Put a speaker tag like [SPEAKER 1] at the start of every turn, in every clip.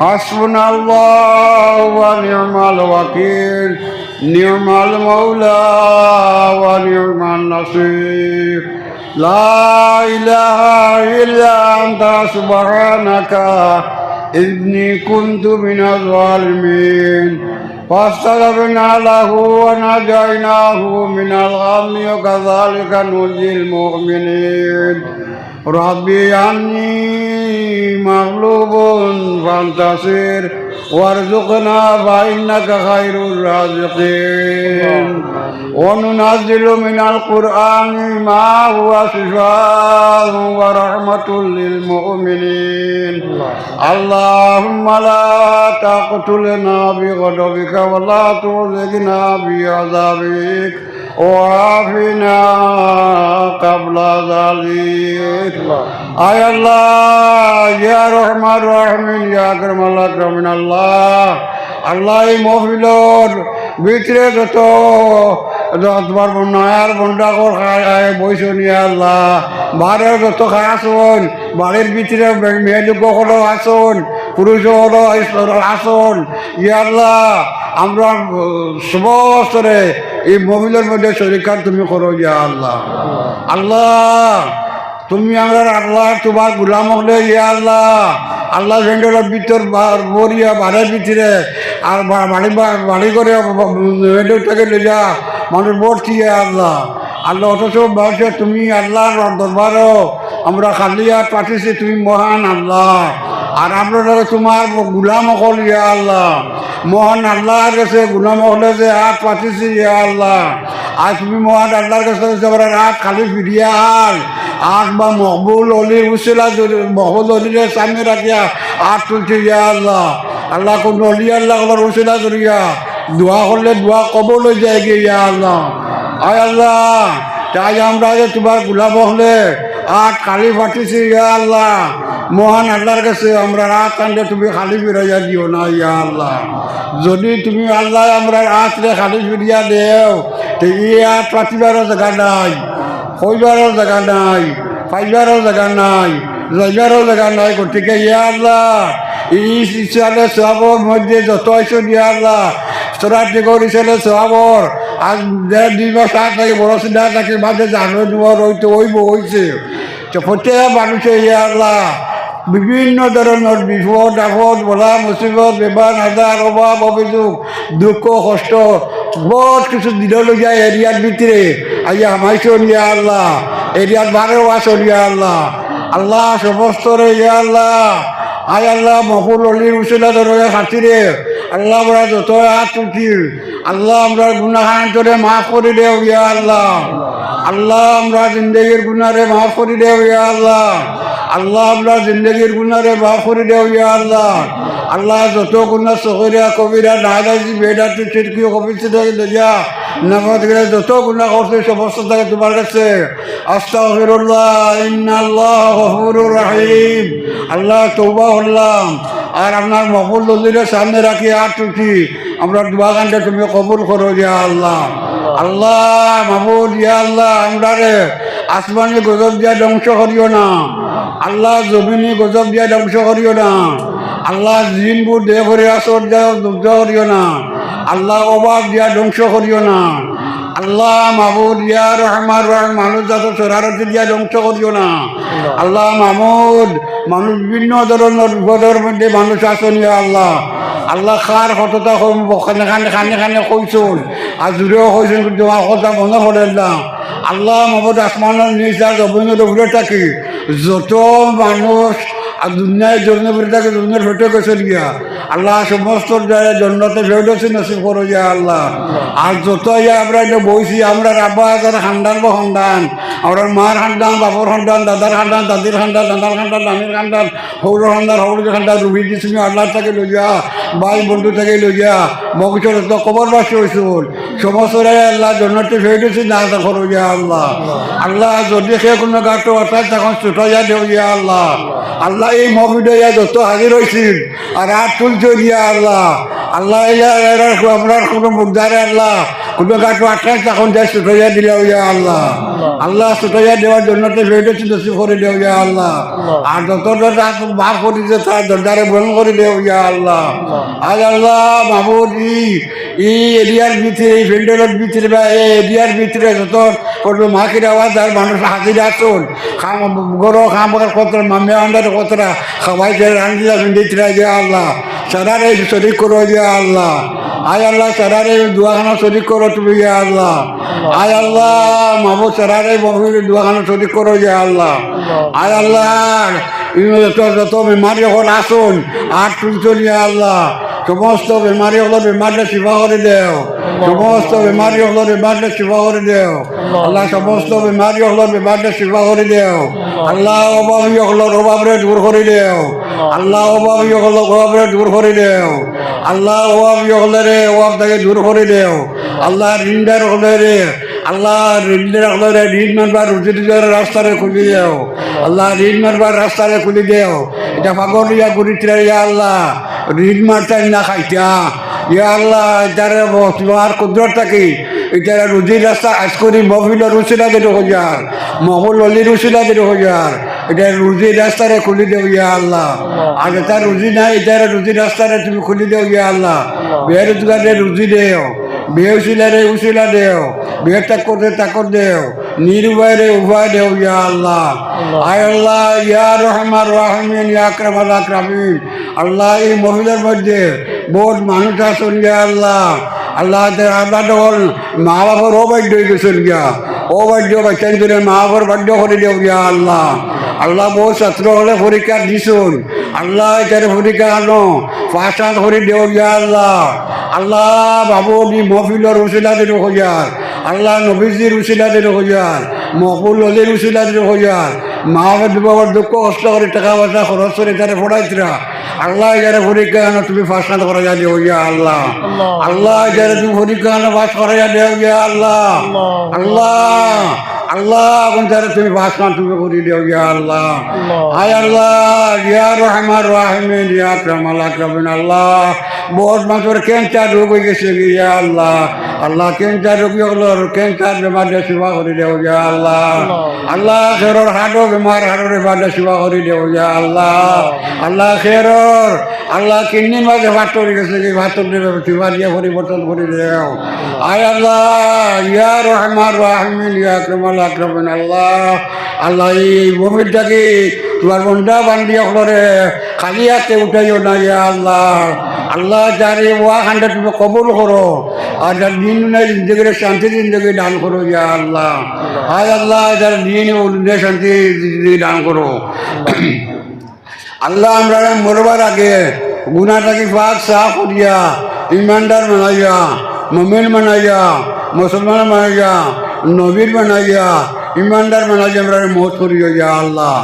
[SPEAKER 1] حسبنا الله ونعم الوكيل. نعم المولى ونعم النصير. لا إله إلا أنت سبحانك. إني كنت من الظالمين. فاستغفرنا له ونجيناه من الغم. وكذلك نجزي المؤمنين. ربي عني مغلوب فانتصر وارزقنا فإنك خير الرازقين وننزل من القرآن ما هو شفاء ورحمة للمؤمنين اللهم لا تقتلنا بغضبك ولا ترزقنا بعذابك وعافنا قبل ذلك আয় আল্লাহ ইয়া ইয়া আল্লাহ রহমিন আল্লাহ। আল্লাহ এই ভিতরে যত তোমার নয়ার বন্ডা কর খায় নিয়ে আল্লাহ। বারের যত খায় আসুন, বাড়ির ভিতরে মেয়ে লোক হলো আসুন পুরুষ হলো আসুন। ইয়া আল্লাহ, আমরা সমস্তরে এই মহিলার মধ্যে শরীর তুমি করো, ইয়া আল্লাহ। আল্লাহ তুমি আমার আল্লাহ, তোমার গুলাম হলে ইয়া আল্লাহ। আল্লাহ ভেন্ডের ভিতর বরিয়া বাড়ির ভিতরে। আর বাড়ি বাড়ি করে ভেন্ডেরটাকে ले যা। মানুষ বলছি ইয়া আল্লাহ। আল্লাহ অথচ বলছে, তুমি আল্লাহর দরবারও আমরা খালি খালিয়া পাঠিয়েছি, তুমি মহান আল্লাহ। আর আমরা তোমার গুলাম হল ইয়া আল্লাহ। মহান আল্লাহর কাছে গুলাম হলে যে হাত পাঠিয়েছি ইয়া আল্লাহ। আর তুমি মহান আল্লাহর কাছে রাত খালি ফিরিয়া আল আট বা মকবুল অলি উসিলা মহবুল অলির সামনে রাখিয়া আট তুলছে, ইয়া আল্লাহ। আল্লাহ কোন অলি, আল্লাহ আল্লাহ উসিলা করিয়া দোয়া করলে দোয়া কবল যায় গিয়ে ইয়া আল্লাহ। আয় আল্লাহ, তাই আমরা যে তোমার গুলাব হলে আট কালি ফাটিছি, ইয়া আল্লাহ। মহান আল্লাহর কাছে আমরা রাত কান্দে তুমি খালি ফিরাইয়া দিও না, ইয়া আল্লাহ। যদি তুমি আল্লাহ আমরা রাত্রে খালি ফিরিয়া দেও, তো ই আট পাতিবারও জায়গা নাই। কইবারও জায়গা নাই, পাইবারও জায়গা নাই যাইবারও জায়গা নাই গতিকে ইয়া আল্লাহ ই ইচ্ছালে মধ্যে যত আইসো ইয়া আল্লাহ চোরাত করেছিলে সবর আজ দেড় দুই মাস আগ থেকে বড় সিদ্ধা থাকে মাঝে জানো তোমার হইতে হইব, হইছে। তো প্রত্যেক মানুষে বিভিন্ন ধরনের বিপদ, আপদ, বলা মুসিবত বেবার আজার অভাব, অভিযোগ, দুঃখ, কষ্ট বহুত কিছু দিল যায় এরিয়ার ভিতরে। আইয়া আমাইছো ইয়া আল্লাহ, এরিয়ার বারেও আসো ইয়া আল্লাহ। আল্লাহ সমস্ত রে ইয়া আল্লাহ। আয় আল্লাহ মকুল অলির উসিলা ধরে খাতিরে। আল্লাহ আমরা যত হাত তুলছি, আল্লাহ আমরা গুনাহান তোরে মাফ করে দেও ইয়া আল্লাহ। আল্লাহ আমরা জিন্দগির গুনারে মাফ করে দেও ইয়া আল্লাহ। আল্লাহ আমরা জিন্দগির গুনারে মাফ করে দেও ইয়া আল্লাহ। আল্লাহ যত গুণা সহরিয়া কবিরা না যাইছি বেডা তুই চিরকিও কবিছি থেকে দেয়া নামাজ গেলে যত গুণা করছে, সমস্ত থাকে তোমার কাছে। আস্তাগফিরুল্লাহ, ইন্নাল্লাহ গফুরুর রহিম। আল্লাহ তৌবা হলাম আর আপনার মকবুল দলিলের সামনে রাখি আর টুকি আমরা দুবাগানটা তুমি কবুল করো ইয়া আল্লাহ। আল্লাহ। মাহবুদ ইয়া আল্লাহ আমরা রে আসমানি গজব দিয়া ধ্বংস করিও না। আল্লাহ, জমিনি গজব দিয়া ধ্বংস করিও না। আল্লাহ, জিনবোৰ দেহ ভৰি আসর দিয়া দুগ্ধ করিও না। আল্লাহ অভাব দিয়া ধ্বংস করিও না। আল্লাহ মাহবুদ ইয়া রহমান রহমান মানুষ যাতে চরারতি দিয়া ধ্বংস করিও না। আল্লাহ। মাহমুদ মানুষ বিভিন্ন ধরনের বিপদের মধ্যে মানুষ আছেন ইয়া আল্লাহ। আল্লাহ খার সততা খানে খানে খানে খানে কইছুন আর জুড়েও কইছেন কিন্তু আমার কথা মনে করেন না। আল্লাহ মাহমুদ আসমানের নিচা জমিনের উপরে থাকি যত মানুষ আর দুনিয়ায় জন্য করে থাকে দুনিয়ার ফেটে গেছে গিয়া আল্লাহ সমস্ত জন্নতে ফেটেছে নসিব করো যে আল্লাহ। আর যত ইয়া আমরা এটা বইছি, আমরা আব্বা আজার খান্দান বা খান্দান। আমরা মার খান্দান, বাপর খান্দান, দাদার খান্দান, দাদির খান্দান দাদার খান্দান, নানির খান্দান সৌর খান্দান সৌর খান্দান রুবি দিছি আল্লাহ তাকে লইয়া ভাই বন্ধু থেকে লইয়া মগজর তো কবর বাসি হয়েছিল সমস্ত আল্লাহ জন্নতে ফেটেছি না তখন ইয়া আল্লাহ। আল্লাহ যদি সে কোনো গাটো অর্থাৎ তখন ছোটো যা দেও ইয়া আল্লাহ। আল্লাহ এই মহিলা যত হাজির হয়েছিল আর আর তুলছে ইয়া আল্লাহ। আল্লাহ ইয়া আমরা কোনো মুদ্দারে আল্লাহ। কোনো গাটো আটকায় তখন যা ছোটো যা দিলে ইয়া আল্লাহ। আল্লাহ। ছোটো দেওয়ার জন্য তো ফেটেছি দোষী করে দেও ইয়া আল্লাহ। আর যত রাত মাফ করে দিতে তার দরজারে বন্ধ করে দেও ইয়া আল্লাহ। আজ আল্লাহ মাহবুদ ই ই এরিয়ার ভিতরে এই ফিল্ডের ভিতরে বা এই এরিয়ার ভিতরে যত করবে মাখির আওয়াজ আর মানুষ হাজির আসুন খাম গরো খাম কত মামে আন্ডার কতটা সবাই যে রান্দি যাবেন দিতে যে আল্লাহ। সারারে শরিক করো ইয়া আল্লাহ। আয় আল্লাহ, সারারে দুয়াখানা শরিক করো তুমি ইয়া আল্লাহ। আয় আল্লাহ মাবু সারারে মহিল দুয়াখানা শরিক করো ইয়া আল্লাহ। আয় আল্লাহ যত যত বিমারি হল আসুন, আর তুলছুন আল্লাহ। সমস্ত বেমারি হলো বেমারটা শিবা করে দেও সমস্ত বেমারি হলো বেমারটা শিবা করে দেও আল্লাহ সমস্ত বেমারি হলো বেমারটা শিবা করে দেও আল্লাহ অভাবী হলো অভাবরে দূর করে দেও আল্লাহ অভাবী হলো অভাবরে দূর করে দেও আল্লাহ অভাবী হলে রে অভাব থেকে দূর করে দেও আল্লাহ ঋণদার হলে রে আল্লাহ হলে ঋণ মারবার রুজি রুজির রাস্তারে খুলি দেও আল্লাহ, ঋণ মারবার রাস্তারে খুলি দেও এটা পাগলিয়া গুরিত্রা ইয়া আল্লাহ। ঋণ মারতাই না খাইতা। ইয়া আল্লাহ এটারে তোমার কুদরত থাকি এটারে রুজির রাস্তা আজ করি মহিলা রুচিলা দিতে হজার মহল অলি রুচিলা দিতে হজার এটা রুজির রাস্তারে খুলি দেও ইয়া আল্লাহ। আর এটা রুজি নাই এটারে রুজির রাস্তারে তুমি খুলি দেও ইয়া আল্লাহ। বেরোজগারে রুজি দেও। বিয়ে উচিলারে উচিলা দেও। বিয়ে তাকতে তাকর দেও। নির্ভয়ে উভয় দেও ইয়া আল্লাহ। আয় আল্লাহ ইয়া রহমান রাহমিন ইয়া আকরাম আল আকরামিন। আল্লাহ এই মহিলার মধ্যে বহুত মানুষ আছেন ইয়া আল্লাহ। আল্লাহ আল্লাহ তখন মা বাবার অবাধ্য হয়ে গেছেন গিয়া অবাধ্য বাচ্চান করে মা বাবার বাধ্য করে দেও ইয়া আল্লাহ। আল্লাহ বহু ছাত্র হলে পরীক্ষা দিছুন। আল্লাহ এটারে পরীক্ষা আনো। হাত করে দেও ইয়া আল্লাহ। আল্লাহ বাবু, নি মহফিলর উচিলা দিল হইয়ার আল্লাহ নবীজির উচিলা দিল হইয়ার মহবুল অলির উচিলা দিল হইয়ার মা বাবার দুঃখ কষ্ট করে টাকা পয়সা খরচ করে তারে পড়াইছিলা আল্লাহ যারা পরীক্ষা আনো তুমি হাত করা যা দিও ইয়া আল্লাহ। আল্লাহ যারা তুমি পরীক্ষা আনো পাস করা যা দিও ইয়া আল্লাহ। আল্লাহ। আল্লাহ তুমি না তুমি করে ইয়া আল্লাহ। আয় আল্লাহ, ইয়া রহমান রাহমিন ইয়া আকরামাল আকরামিন, আল্লাহ। বহুত মানুষের ক্যান্সার রোগ হয়ে গেছে, ইয়া আল্লাহ। আল্লাহ ক্যান্সার রোগী হলো ক্যান্সার সেবা ইয়া আল্লাহ। আল্লাহ, খেরর হাড়ো বেমার হাড়ো বেমারে সেবা করে দেও, ইয়া আল্লাহ। আল্লাহ, খেরর, আল্লাহ কিডনি মাঝে ভাত করে গেছে সেবা দিয়ে পরিবর্তন করে দেও। আয় আল্লাহ, ইয়া রহমান ইয়া আল্লাহ আল্লাহ, এই তোমার করে খালি হাতে উঠাইও না, ইয়া আল্লাহ। আল্লাহ যারে খান্ডা তুমি কবুল করো, আর যার দিন জিন্দগির শান্তি জিন্দগি দান করো, ইয়া আল্লাহ। আয় আল্লাহ, যার দিন শান্তি জিন্দগি দান করো। আল্লাহ, আমরা মরবার আগে গুনাটাকে পাক সাফ করিয়া ইমানদার বানাইয়া, মমিন বানাইয়া, মুসলমান বানাইয়া নবীর বানাইয়া ইমানদার বানাইয়া আমরা মত করিও ইয়া আল্লাহ।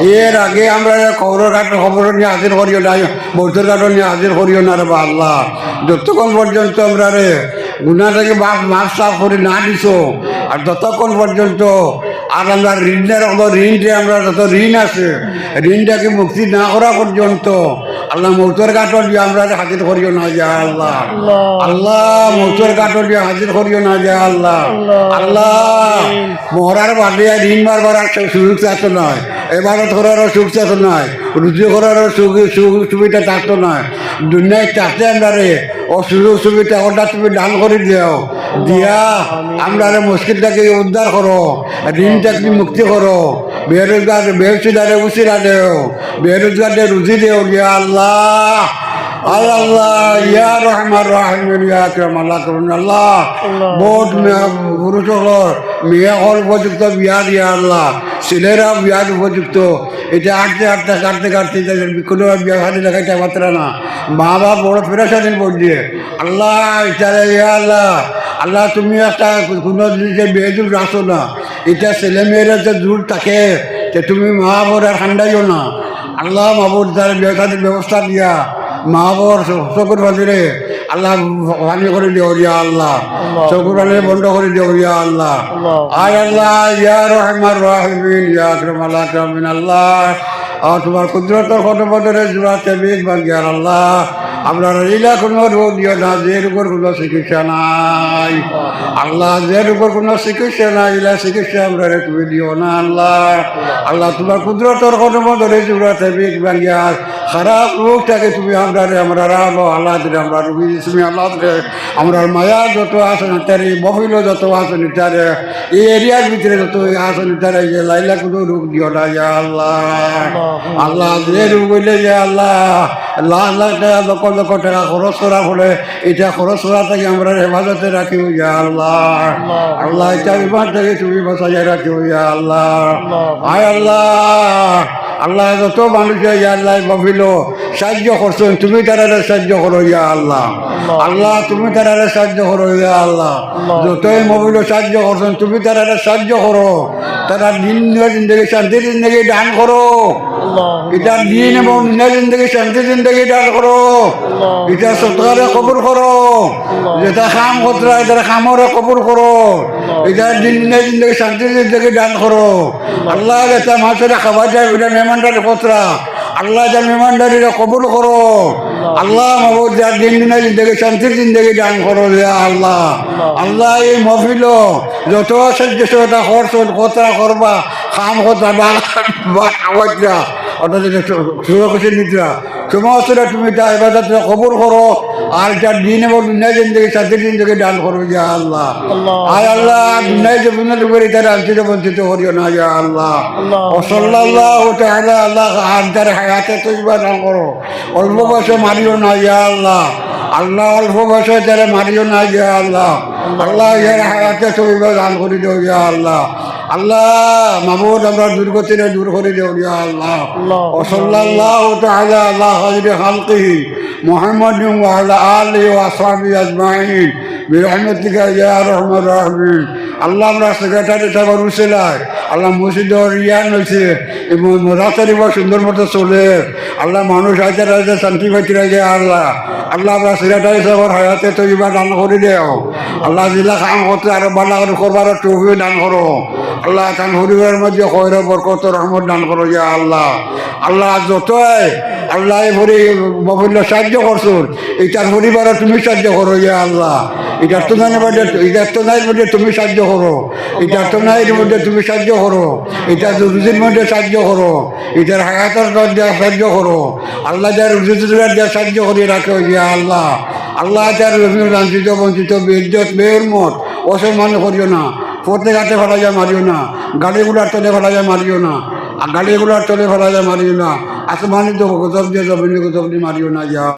[SPEAKER 1] এর আগে আমরা খবর কাঠ খবর নিয়ে হাজির করিও না বৌদ্ধর কাঠ নিয়ে হাজির করিও না রে আল্লাহ। যতক্ষণ পর্যন্ত আমরা রে গুণাটাকে মাফ মাফ সাফ করে না দিছ আর যতক্ষণ পর্যন্ত আর আমরা ঋণের ঋণ যে আমরা যত ঋণ আছে ঋণটাকে মুক্তি না করা পর্যন্ত আল্লাহ মৌতর কাঠর দিয়ে আমরা হাজির করিও না যা আল্লাহ। আল্লাহ। মৌতর কাঠর দিয়ে হাজির করিও না যা আল্লাহ। আল্লাহ। মহরার বাদে ঋণ মারবার আর সুযোগ থাকতো নয় এবারত করারও সুখ থাকতো নয় রুজি করারও সুবিধা থাকতো নয় দুনিয়ায় চাষে আমরা রে ও সুযোগ সুবিধা ওটা তুমি দান করে দিও। দিয়া আমরা মুশকিলটাকে উদ্ধার করো ঋণটাকে মুক্তি করো। বেরোজগার দেও ইয়া আল্লাহ। আয় আল্লাহ ইয়া রহমান রাহিমিন ইয়া আকরাম আল্লাহ আল্লাহ। বহুত পুরুষ হল মেয়ে হল উপযুক্ত বিয়া দিয়া আল্লাহ। ছেলেরা বিয়ার উপযুক্ত। এটা আটতে আটতে কাটতে কাটতে কোনো বিয়া খালি দেখাইতে পারতারা না। মা বাপ বড় ফেরাসাদিন পড়ছে আল্লাহ ইয়া আল্লাহ। আল্লাহ তুমি একটা কোনো জিনিসের বেজুল রাখো না এটা ছেলে মেয়েরা যে দূর থাকে যে তুমি মা বড় ঠান্ডাইও না। আল্লাহ মাবুর তার বিয়ে ব্যবস্থা দিয়া মা বর চকুর বাঁধিরে আল্লাহ পানি করে দিও ইয়া আল্লাহ। চকুর বাঁধিরে বন্ধ করে দিও ইয়া আল্লাহ। আয় আল্লাহ ইয়া রহমান রাহিমিন ইয়া আকরাম আল্লাহ আকরামিন আল্লাহ আর তোমার কুদরতর কত বদরে জুড়াতে বেগ বাগিয়ার আল্লাহ। আপনার লীলা কোনো রোগ দিও না যের উপর কোনো চিকিৎসা নাই। আল্লাহ যের উপর কোনো চিকিৎসা নাই, ইলা চিকিৎসা আমরা তুমি দিও না, আল্লাহ। আল্লাহ তোমার কুদরতর কত বদরে জুড়াতে বেগ বাগিয়ার খারাপ রোগটাকে তুমি আমরা আমরা রাখো আল্লাহ দিলে আমরা রুগী তুমি আল্লাহ দিলে আমরা মায়া যত আছে না তারে, মহিলা যত না তারে, এই এরিয়ার ভিতরে যত আছে না তারে, যে লাইলা কোনো রোগ দিও না, ইয়া আল্লাহ। আল্লাহ যে রোগ হইলে যে আল্লাহ লাখ লাখ টাকা লক্ষ লক্ষ টাকা খরচ করা ফলে এটা খরচ করা থেকে আমরা হেফাজতে রাখি ইয়া আল্লাহ। আল্লাহ। এটা বিমান থেকে তুমি বাঁচাই রাখি ইয়া আল্লাহ। আয় আল্লাহ। আল্লাহ যত মানুষে ইয়া আল্লাহ ভাবিল সাহায্য করছেন তুমি তারা সাহায্য করো ইয়া আল্লাহ। আল্লাহ। তুমি তারা সাহায্য করো ইয়া আল্লাহ। যতই মবিল সাহায্য করছেন তুমি তারা সাহায্য করো। তারা দিন জিন্দগি শান্তি জিন্দগি দান করো। এটা দিন এবং দিনের জিন্দগি শান্তি জিন্দগি দান করো। এটা সরকারে কবুল করো। যেটা কাম করতে এটা কামরে কবুল করো। এটা দিনের জিন্দগি শান্তি জিন্দগি দান করো। আল্লাহ এটা মাছের খাবার যায় এটা মেহমানদারি কতরা আল্লাহ যার মেহমানদারিরা কবুল করো। আল্লাহ মাহবুদ যার দিন দিনের জিন্দগি শান্তির জিন্দগি দান করো আল্লাহ। আল্লাহ এই মহফিল যত সাহায্য সহায়তা খরচ কতরা করবা কাম কথা বা খাবারটা অর্থাৎ সুরক্ষিত নিদ্রা। সমস্ত তুমি তা এবার কবুল করো আর যার দিন এবং দুনিয়া জিন্দগি শান্তির জিন্দগি দান করো ইয়া আল্লাহ। আয় আল্লাহ দুনিয়ায় যে বুঝতে করি তারা আঞ্চিত বঞ্চিত করিও না ইয়া আল্লাহ। ও সাল্লাল্লাহ তাআলা আল্লাহ আর যার হায়াতে তৈবা দান করো অল্প বয়সে মারিও না ইয়া আল্লাহ। আল্লাহ অল্প বয়সে যারা মারিও না ইয়া আল্লাহ। আল্লাহ। ইয়ার হায়াতে তৈবা দান করি দিও ইয়া আল্লাহ। আল্লাহ মাহমুদ আমরা দুর্গতিরে দূর করে দিও ইয়া আল্লাহ ও সাল্লাল্লাহু তাআলা আল্লাহ খায়রি খালকিহি محمد وعلى آله وأصحابه أجمعين برحمتك يا أرحم الراحمين আল্লাহ আমরা সেক্রেটারি উসেলায়। আল্লাহ মসজিদ রিয়ান হয়েছে এবং রাস্তাটি বড় সুন্দর মতো চলে। আল্লাহ মানুষ রাইতে শান্তি আল্লাহ। আল্লাহ আমরা সেক্রেটারি সাহেবের তো এবার দান করে দেও। আল্লাহ জিলা কাম করতে আরও ভালো করে করবার দান করো। আল্লাহ তান হরিবার মধ্যে কয়রা বরকত রহমত দান করো যে আল্লাহ। আল্লাহ যতই আল্লাহ ভরি মহিলা সাহায্য করছ এটার পরিবারে তুমি সাহায্য করো, ইয়া আল্লাহ। এটার তো নাই মধ্যে এটার তো নাই মধ্যে তুমি সাহায্য করো। এটার তো নাই মধ্যে তুমি সাহায্য করো। এটা রুজির মধ্যে সাহায্য করো। এটার হায়াতের দেওয়া সাহায্য করো। আল্লাহ যার রুজি দেওয়া সাহায্য করে রাখো, ইয়া আল্লাহ। আল্লাহ যার লাঞ্ছিত বঞ্চিত বেজ্জত বেহরমত অসম্মান করিও না। পথে ঘাটে ফেলা যায় মারিও না। গাড়িগুলার তলে ফেলা যায় মারিও না। আর গাড়িগুলার তলে ফেলা যায় মারিও না। আসমানি তো গজব দিয়ে জমিনে গজব দিয়ে মারিও না যা